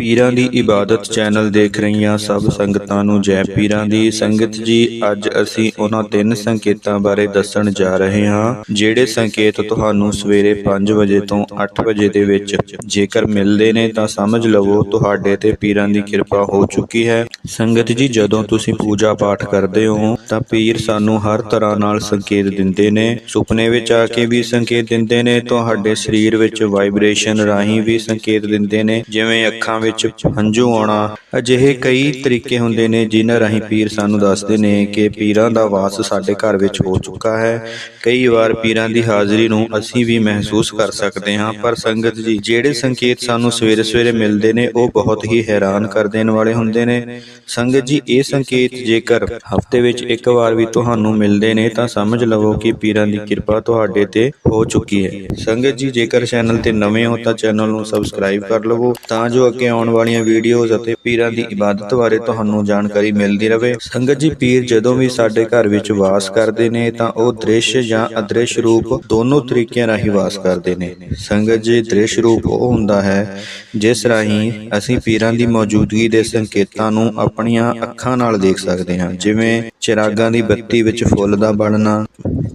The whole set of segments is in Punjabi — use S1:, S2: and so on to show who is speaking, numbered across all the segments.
S1: ਪੀਰਾਂ ਦੀ ਇਬਾਦਤ ਚੈਨਲ ਦੇਖ ਰਹੀਆਂ ਸਭ ਸੰਗਤਾਂ ਨੂੰ ਜੈ ਪੀਰਾਂ ਦੀ ਸੰਗਤ ਜੀ, ਅੱਜ ਅਸੀਂ ਉਹਨਾਂ ਤਿੰਨ ਸੰਕੇਤਾਂ ਬਾਰੇ ਦੱਸਣ ਜਾ ਰਹੇ ਹਾਂ, ਜਿਹੜੇ ਸੰਕੇਤ ਤੁਹਾਨੂੰ ਸਵੇਰੇ 5 ਵਜੇ ਤੋਂ 8 ਵਜੇ ਦੇ ਵਿੱਚ ਜੇਕਰ ਮਿਲਦੇ ਨੇ ਤਾਂ ਸਮਝ ਲਵੋ ਤੁਹਾਡੇ ਤੇ ਪੀਰਾਂ ਦੀ ਕਿਰਪਾ ਹੋ ਚੁੱਕੀ ਹੈ। ਸੰਗਤ ਜੀ, ਜਦੋਂ ਤੁਸੀਂ ਪੂਜਾ ਪਾਠ ਕਰਦੇ ਹੋ, ਤਾਂ ਪੀਰ ਸਾਨੂੰ ਹਰ ਤਰ੍ਹਾਂ ਨਾਲ ਸੰਕੇਤ ਦਿੰਦੇ ਨੇ, ਸੁਪਨੇ ਵਿੱਚ ਆ ਕੇ ਵੀ ਸੰਕੇਤ ਦਿੰਦੇ ਨੇ, ਤੁਹਾਡੇ ਸਰੀਰ ਵਿੱਚ ਵਾਈਬ੍ਰੇਸ਼ਨ ਰਾਹੀਂ ਵੀ ਸੰਕੇਤ ਦਿੰਦੇ ਨੇ, ਜਿਵੇਂ ਅੱਖਾਂ ਵਿੱਚ ਵਿੱਚ ਹੰਝੂ ਆਉਣਾ। ਅਜਿਹੇ ਕਈ ਤਰੀਕੇ ਹੁੰਦੇ ਨੇ ਜਿਨ੍ਹਾਂ ਰਾਹੀਂ ਪੀਰ ਸਾਨੂੰ ਦੱਸਦੇ ਨੇ ਕਿ ਪੀਰਾਂ ਦਾ ਵਾਸ ਸਾਡੇ ਘਰ ਵਿੱਚ ਹੋ ਚੁੱਕਾ ਹੈ। ਕਈ ਵਾਰ ਪੀਰਾਂ ਦੀ ਹਾਜ਼ਰੀ ਨੂੰ ਅਸੀਂ ਵੀ ਮਹਿਸੂਸ ਕਰ ਸਕਦੇ ਹਾਂ, ਪਰ ਸੰਗਤ ਜੀ, ਜਿਹੜੇ ਸੰਕੇਤ ਸਾਨੂੰ ਸਵੇਰੇ ਸਵੇਰੇ ਮਿਲਦੇ ਨੇ, ਉਹ ਬਹੁਤ ਹੀ ਹੈਰਾਨ ਕਰ ਦੇਣ ਵਾਲੇ ਹੁੰਦੇ ਨੇ। ਸੰਗਤ ਜੀ, ਇਹ ਸੰਕੇਤ ਜੇਕਰ ਹਫ਼ਤੇ ਵਿੱਚ ਇੱਕ ਵਾਰ ਵੀ ਤੁਹਾਨੂੰ ਮਿਲਦੇ ਨੇ, ਤਾਂ ਸਮਝ ਲਵੋ ਕਿ ਪੀਰਾਂ ਦੀ ਕਿਰਪਾ ਤੁਹਾਡੇ ਤੇ ਹੋ ਚੁੱਕੀ ਹੈ। ਸੰਗਤ ਜੀ, ਜੇਕਰ ਚੈਨਲ ਤੇ ਨਵੇਂ ਹੋ ਤਾਂ ਚੈਨਲ ਨੂੰ ਸਬਸਕ੍ਰਾਈਬ ਕਰ ਲਵੋ, ਤਾਂ ਜੋ ਅੱਗੇ ਆਉਣ ਵਾਲੀਆਂ ਵੀਡੀਓਜ਼ ਅਤੇ ਪੀਰਾਂ ਦੀ ਇਬਾਦਤ ਬਾਰੇ ਤੁਹਾਨੂੰ ਜਾਣਕਾਰੀ ਮਿਲਦੀ ਰਹੇ ਸੰਗਤ ਜੀ, ਪੀਰ ਜਦੋਂ ਵੀ ਸਾਡੇ ਘਰ ਵਿੱਚ ਵਾਸ ਕਰਦੇ ਨੇ, ਤਾਂ ਉਹ ਦ੍ਰਿਸ਼ ਜਾਂ ਅਦ੍ਰਿਸ਼ ਰੂਪ ਦੋਨੋਂ ਤਰੀਕਿਆਂ ਰਾਹੀਂ ਵਾਸ ਕਰਦੇ ਨੇ। ਸੰਗਤ ਜੀ, ਦ੍ਰਿਸ਼ ਰੂਪ ਉਹ ਹੁੰਦਾ ਹੈ ਜਿਸ ਰਾਹੀਂ ਅਸੀਂ ਪੀਰਾਂ ਦੀ ਮੌਜੂਦਗੀ ਦੇ ਸੰਕੇਤਾਂ ਨੂੰ ਆਪਣੀਆਂ ਅੱਖਾਂ ਨਾਲ ਦੇਖ ਸਕਦੇ ਹਾਂ। ਜਿਵੇਂ ਚਿਰਾਗਾਂ ਦੀ ਬੱਤੀ ਵਿੱਚ ਫੁੱਲ ਦਾ ਬਣਨਾ,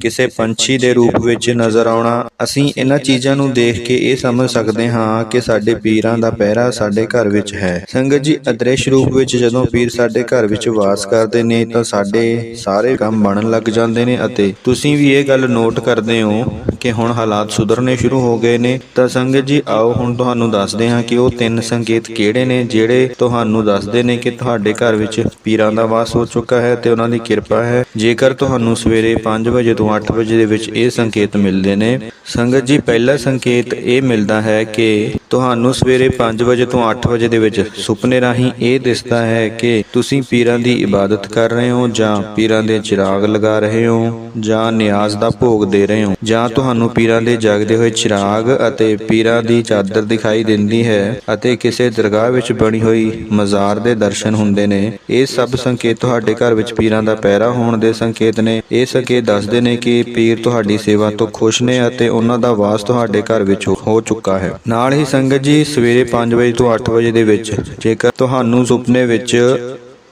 S1: ਕਿਸੇ ਪੰਛੀ ਦੇ ਰੂਪ ਵਿੱਚ ਨਜ਼ਰ ਆਉਣਾ। ਅਸੀਂ ਇਹਨਾਂ ਚੀਜ਼ਾਂ ਨੂੰ ਦੇਖ ਕੇ ਇਹ ਸਮਝ ਸਕਦੇ ਹਾਂ ਕਿ ਸਾਡੇ ਪੀਰਾਂ ਦਾ ਪਹਿਰਾ ਸਾਡੇ ਘਰ ਵਿੱਚ ਹੈ। ਸੰਗਤ ਜੀ ਅਦ੍ਰਿਸ਼ ਰੂਪ ਵਿੱਚ ਜਦੋਂ ਪੀਰ ਸਾਡੇ ਘਰ ਵਿੱਚ ਵਾਸ ਕਰਦੇ ਨੇ ਤਾਂ ਸਾਡੇ ਸਾਰੇ ਕੰਮ ਬਣਨ ਲੱਗ ਜਾਂਦੇ ਨੇ ਅਤੇ ਤੁਸੀਂ ਵੀ ਇਹ ਗੱਲ ਨੋਟ ਕਰਦੇ ਹੋ ਕਿ ਹੁਣ ਹਾਲਾਤ ਸੁਧਰਨੇ ਸ਼ੁਰੂ ਹੋ ਗਏ ਨੇ। ਤਾਂ ਸੰਗਤ ਜੀ, ਆਓ ਹੁਣ ਤੁਹਾਨੂੰ ਦੱਸਦੇ ਹਾਂ ਕਿ ਉਹ ਤਿੰਨ ਸੰਕੇਤ ਕਿਹੜੇ ਨੇ, ਜਿਹੜੇ ਤੁਹਾਨੂੰ ਦੱਸਦੇ ਨੇ ਕਿ ਤੁਹਾਡੇ ਘਰ ਵਿੱਚ ਪੀਰਾਂ ਦਾ ਵਾਸ ਹੋ ਚੁੱਕਾ ਹੈ ਤੇ ਉਹਨਾਂ ਦੀ ਕਿਰਪਾ ਹੈ। ਜੇਕਰ ਤੁਹਾਨੂੰ ਸਵੇਰੇ 5 ਵਜੇ ਤੋਂ 8 ਵਜੇ ਦੇ ਵਿੱਚ ਇਹ ਸੰਕੇਤ ਮਿਲਦੇ ਨੇ, ਸੰਗਤ ਜੀ, ਪਹਿਲਾ ਸੰਕੇਤ ਇਹ ਮਿਲਦਾ ਹੈ ਕਿ ਤੁਹਾਨੂੰ ਸਵੇਰੇ 5 ਵਜੇ ਤੋਂ 8 ਵਜੇ ਦੇ ਵਿੱਚ ਸੁਪਨੇ ਰਾਹੀਂ ਇਹ ਦਿਸਦਾ ਹੈ ਕਿ ਤੁਸੀਂ ਪੀਰਾਂ ਦੀ ਇਬਾਦਤ ਕਰ ਰਹੇ ਹੋ ਜਾਂ ਪੀਰਾਂ ਦੇ ਚਿਰਾਗ ਲਗਾ ਰਹੇ ਹੋ ਜਾਂ ਨਿਆਜ਼ ਦਾ ਭੋਗ ਦੇ ਰਹੇ ਹੋ ਜਾਂ ਤੁਹਾਨੂੰ ਪੀਰਾਂ ਦੇ ਜਗਦੇ ਹੋਏ ਚਿਰਾਗ ਅਤੇ ਪੀਰਾਂ ਦੀ ਚਾਦਰ ਦਿਖਾਈ ਦਿੰਦੀ ਹੈ ਅਤੇ ਕਿਸੇ ਦਰਗਾਹ ਵਿੱਚ ਬਣੀ ਹੋਈ ਮਜ਼ਾਰ ਦੇ ਦਰਸ਼ਨ ਹੁੰਦੇ ਨੇ। ਇਹ ਸਭ ਸੰਕੇਤ ਤੁਹਾਡੇ ਘਰ ਵਿੱਚ ਪੀਰਾਂ ਦਾ ਪਹਿਰਾ ਹੋਣ ਦੇ ਸੰਕੇਤ ਨੇ। ਇਹ ਸੰਕੇਤ ਦੱਸਦੇ ਨੇ ਕਿ ਪੀਰ ਤੁਹਾਡੀ ਸੇਵਾ ਤੋਂ ਖੁਸ਼ ਨੇ ਅਤੇ ਉਹਨਾਂ ਦਾ ਵਾਸ ਤੁਹਾਡੇ ਘਰ ਵਿੱਚ ਹੋ- ਹੋ ਚੁੱਕਾ ਹੈ। ਨਾਲ ਹੀ ਸੰਗਤ ਜੀ, ਸਵੇਰੇ 5 ਵਜੇ ਤੋਂ 8 ਵਜੇ ਦੇ ਵਿੱਚ ਜੇਕਰ ਤੁਹਾਨੂੰ ਸੁਪਨੇ ਵਿੱਚ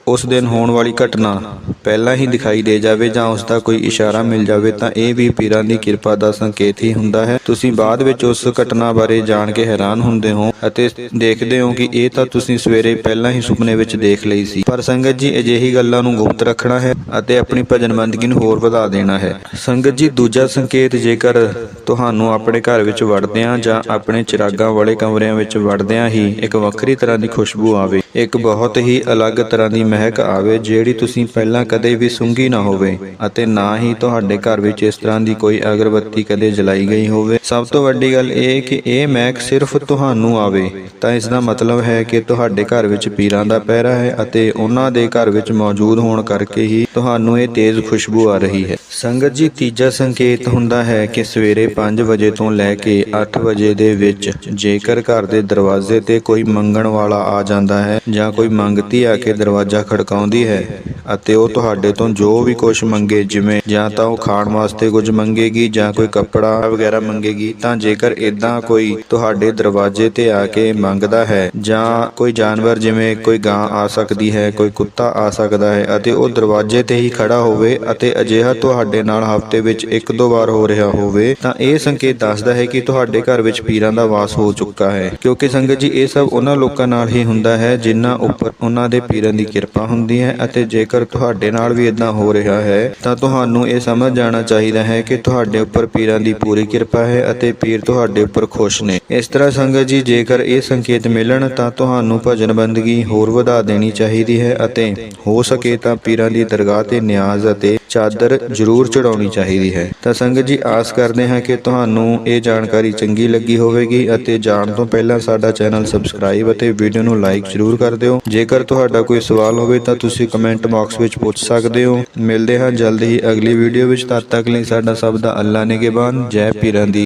S1: ਉਸ ਦਿਨ ਹੋਣ ਵਾਲੀ ਘਟਨਾ ਪਹਿਲਾਂ ਹੀ ਦਿਖਾਈ ਦੇ ਜਾਵੇ ਜਾਂ ਉਸ ਦਾ ਕੋਈ ਇਸ਼ਾਰਾ ਮਿਲ ਜਾਵੇ, ਤਾਂ ਇਹ ਵੀ ਪੀਰਾਂ ਦੀ ਕਿਰਪਾ ਦਾ ਸੰਕੇਤ ਹੀ ਹੁੰਦਾ ਹੈ। ਤੁਸੀਂ ਬਾਅਦ ਵਿੱਚ ਉਸ ਘਟਨਾ ਬਾਰੇ ਜਾਣ ਕੇ ਹੈਰਾਨ ਹੁੰਦੇ ਹੋ ਅਤੇ ਦੇਖਦੇ ਹੋ ਕਿ ਇਹ ਤਾਂ ਤੁਸੀਂ ਸਵੇਰੇ ਪਹਿਲਾਂ ਹੀ ਸੁਪਨੇ ਵਿੱਚ ਦੇਖ ਲਈ ਸੀ। ਪਰ ਸੰਗਤ ਜੀ, ਅਜਿਹੀ ਗੱਲਾਂ ਨੂੰ ਗੁਪਤ ਰੱਖਣਾ ਹੈ ਅਤੇ ਆਪਣੀ ਭਜਨ ਬੰਦਗੀ ਨੂੰ ਹੋਰ ਵਧਾ ਦੇਣਾ ਹੈ। ਸੰਗਤ ਜੀ, ਦੂਜਾ ਸੰਕੇਤ ਜੇਕਰ ਤੁਹਾਨੂੰ ਆਪਣੇ ਘਰ ਵਿੱਚ ਵੜਦਿਆਂ ਜਾਂ ਆਪਣੇ ਚਿਰਾਗਾਂ ਵਾਲੇ ਕਮਰਿਆਂ ਵਿੱਚ ਵੜਦਿਆਂ ਹੀ ਇੱਕ ਵੱਖਰੀ ਤਰ੍ਹਾਂ ਦੀ ਖੁਸ਼ਬੂ ਆਵੇ, ਇੱਕ ਬਹੁਤ ਹੀ ਅਲੱਗ ਤਰ੍ਹਾਂ ਦੀ ਮਹਿਕ ਆਵੇ, ਜਿਹੜੀ ਤੁਸੀਂ ਪਹਿਲਾਂ ਕਦੇ ਵੀ ਸੁੰਘੀ ਨਾ ਹੋਵੇ ਅਤੇ ਨਾ ਹੀ ਤੁਹਾਡੇ ਘਰ ਵਿੱਚ ਇਸ ਤਰ੍ਹਾਂ ਦੀ ਕੋਈ ਅਗਰਬੱਤੀ ਕਦੇ ਜਲਾਈ ਗਈ ਹੋਵੇ। ਸਭ ਤੋਂ ਵੱਡੀ ਗੱਲ ਇਹ ਕਿ ਇਹ ਮਹਿਕ ਸਿਰਫ ਤੁਹਾਨੂੰ ਆਵੇ। ਤਾਂ ਇਸ ਦਾ ਮਤਲਬ ਹੈ ਕਿ ਤੁਹਾਡੇ ਘਰ ਵਿੱਚ ਪੀਰਾਂ ਦਾ ਪਹਿਰਾ ਹੈ ਅਤੇ ਉਹਨਾਂ ਦੇ ਘਰ ਵਿੱਚ ਮੌਜੂਦ ਹੋਣ ਕਰਕੇ ਹੀ ਤੁਹਾਨੂੰ ਇਹ ਤੇਜ਼ ਖੁਸ਼ਬੂ ਆ ਰਹੀ ਹੈ। ਸੰਗਤ ਜੀ, ਤੀਜਾ ਸੰਕੇਤ ਹੁੰਦਾ ਹੈ ਕਿ ਸਵੇਰੇ 5 ਵਜੇ ਤੋਂ ਲੈ ਕੇ 8 ਵਜੇ ਦੇ ਵਿੱਚ ਜੇਕਰ ਘਰ ਦੇ ਦਰਵਾਜ਼ੇ ਤੇ ਕੋਈ ਮੰਗਣ ਵਾਲਾ ਆ ਜਾਂਦਾ ਹੈ ਜਾਂ ਕੋਈ ਮੰਗਤੀ ਆ ਕੇ ਦਰਵਾਜ਼ਾ ਖੜਕਾਉਂਦੀ ਹੈ ਅਤੇ ਉਹ ਤੁਹਾਡੇ ਤੋਂ ਜੋ ਵੀ ਕੁਝ ਮੰਗੇ, ਜਿਵੇਂ ਜਾਂ ਤਾਂ ਉਹ ਖਾਣ ਵਾਸਤੇ ਕੁਝ ਮੰਗੇਗੀ ਜਾਂ ਕੋਈ ਕੱਪੜਾ ਵਗੈਰਾ ਮੰਗੇਗੀ, ਤਾਂ ਜੇਕਰ ਇਦਾਂ ਕੋਈ ਤੁਹਾਡੇ ਦਰਵਾਜ਼ੇ ਤੇ ਆ ਕੇ ਮੰਗਦਾ ਹੈ ਜਾਂ ਕੋਈ ਜਾਨਵਰ ਜਿਵੇਂ ਕੋਈ ਗਾਂ ਆ ਸਕਦੀ ਹੈ, ਕੋਈ ਕੁੱਤਾ ਆ ਸਕਦਾ ਹੈ ਅਤੇ ਉਹ ਦਰਵਾਜ਼ੇ ਤੇ ਹੀ ਖੜਾ ਹੋਵੇ ਅਤੇ ਅਜਿਹਾ ਤੁਹਾਡੇ ਨਾਲ ਹਫ਼ਤੇ ਵਿੱਚ ਇੱਕ ਦੋ ਵਾਰ ਹੋ ਰਿਹਾ ਹੋਵੇ, ਤਾਂ ਇਹ ਸੰਕੇਤ ਦੱਸਦਾ ਹੈ ਕਿ ਤੁਹਾਡੇ ਘਰ ਵਿੱਚ ਪੀਰਾਂ ਦਾ ਵਾਸ ਹੋ ਚੁੱਕਾ ਹੈ। ਕਿਉਂਕਿ ਸੰਗਤ ਜੀ, ਇਹ ਸਭ ਉਹਨਾਂ ਲੋਕਾਂ ਨਾਲ ਹੀ ਹੁੰਦਾ ਹੈ ਜਿਨ੍ਹਾਂ ਉੱਪਰ ਉਹਨਾਂ ਦੇ ਪੀਰਾਂ ਦੀ ਕਿਰਪਾ ਕਿਰਪਾ ਹੁੰਦੀ ਹੈ ਅਤੇ ਜੇਕਰ ਤੁਹਾਡੇ ਨਾਲ ਵੀ ਇਦਾਂ ਹੋ ਰਿਹਾ ਹੈ, ਤਾਂ ਤੁਹਾਨੂੰ ਇਹ ਸਮਝ ਜਾਣਾ ਚਾਹੀਦਾ ਹੈ ਕਿ ਤੁਹਾਡੇ ਉੱਪਰ ਪੀਰਾਂ ਦੀ ਪੂਰੀ ਕਿਰਪਾ ਹੈ ਅਤੇ ਪੀਰ ਤੁਹਾਡੇ ਉੱਪਰ ਖੁਸ਼ ਨੇ। ਇਸ ਤਰ੍ਹਾਂ ਸੰਗਤ ਜੀ, ਜੇਕਰ ਇਹ ਸੰਕੇਤ ਮਿਲਣ, ਤਾਂ ਤੁਹਾਨੂੰ ਭਜਨ ਬੰਦਗੀ ਹੋਰ ਵਧਾ ਦੇਣੀ ਚਾਹੀਦੀ ਹੈ ਅਤੇ ਹੋ ਸਕੇ ਤਾਂ ਪੀਰਾਂ ਦੀ ਦਰਗਾਹ ਤੇ ਨਿਆਜ਼ ਅਤੇ ਚਾਦਰ ਜ਼ਰੂਰ ਚੜਾਉਣੀ ਚਾਹੀਦੀ ਹੈ। ਤਾਂ ਸੰਗਤ ਜੀ, ਆਸ ਕਰਦੇ ਹਾਂ ਕਿ ਤੁਹਾਨੂੰ ਇਹ ਜਾਣਕਾਰੀ ਚੰਗੀ ਲੱਗੀ ਹੋਵੇਗੀ ਅਤੇ ਜਾਣ ਤੋਂ ਪਹਿਲਾਂ ਸਾਡਾ ਚੈਨਲ ਸਬਸਕ੍ਰਾਈਬ ਅਤੇ ਵੀਡੀਓ ਨੂੰ ਲਾਈਕ ਜ਼ਰੂਰ ਕਰ ਦਿਓ। ਜੇਕਰ ਤੁਹਾਡਾ ਕੋਈ ਸਵਾਲ ਹੋਵੇ ਤਾਂ ਤੁਸੀਂ ਕਮੈਂਟ ਬਾਕਸ ਵਿੱਚ ਪੁੱਛ ਸਕਦੇ ਹੋ। ਮਿਲਦੇ ਹਾਂ ਜਲਦ ਹੀ ਅਗਲੀ ਵੀਡੀਓ ਵਿੱਚ। ਤਦ ਤੱਕ ਲਈ ਸਾਡਾ ਸਭ ਦਾ ਅੱਲਾ ਨਿਗਹਿਬਾਨ। ਜੈ ਪੀਰਾਂ ਦੀ।